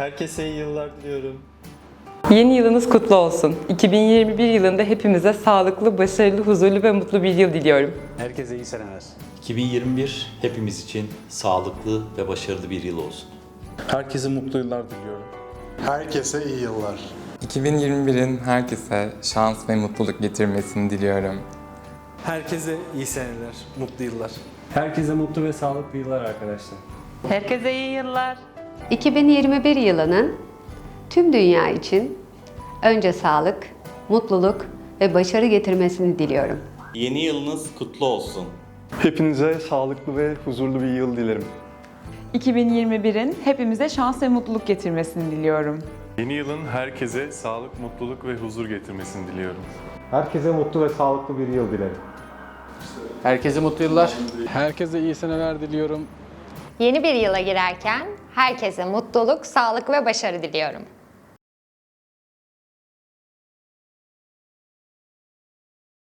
Herkese iyi yıllar diliyorum. Yeni yılınız kutlu olsun. 2021 yılında hepimize sağlıklı, başarılı, huzurlu ve mutlu bir yıl diliyorum. Herkese iyi seneler. 2021 hepimiz için sağlıklı ve başarılı bir yıl olsun. Herkese mutlu yıllar diliyorum. Herkese iyi yıllar. 2021'in herkese şans ve mutluluk getirmesini diliyorum. Herkese iyi seneler, mutlu yıllar. Herkese mutlu ve sağlıklı yıllar arkadaşlar. Herkese iyi yıllar. 2021 yılının tüm dünya için önce sağlık, mutluluk ve başarı getirmesini diliyorum. Yeni yılınız kutlu olsun. Hepinize sağlıklı ve huzurlu bir yıl dilerim. 2021'in hepimize şans ve mutluluk getirmesini diliyorum. Yeni yılın herkese sağlık, mutluluk ve huzur getirmesini diliyorum. Herkese mutlu ve sağlıklı bir yıl dilerim. Herkese mutlu yıllar. Herkese iyi seneler diliyorum. Yeni bir yıla girerken herkese mutluluk, sağlık ve başarı diliyorum.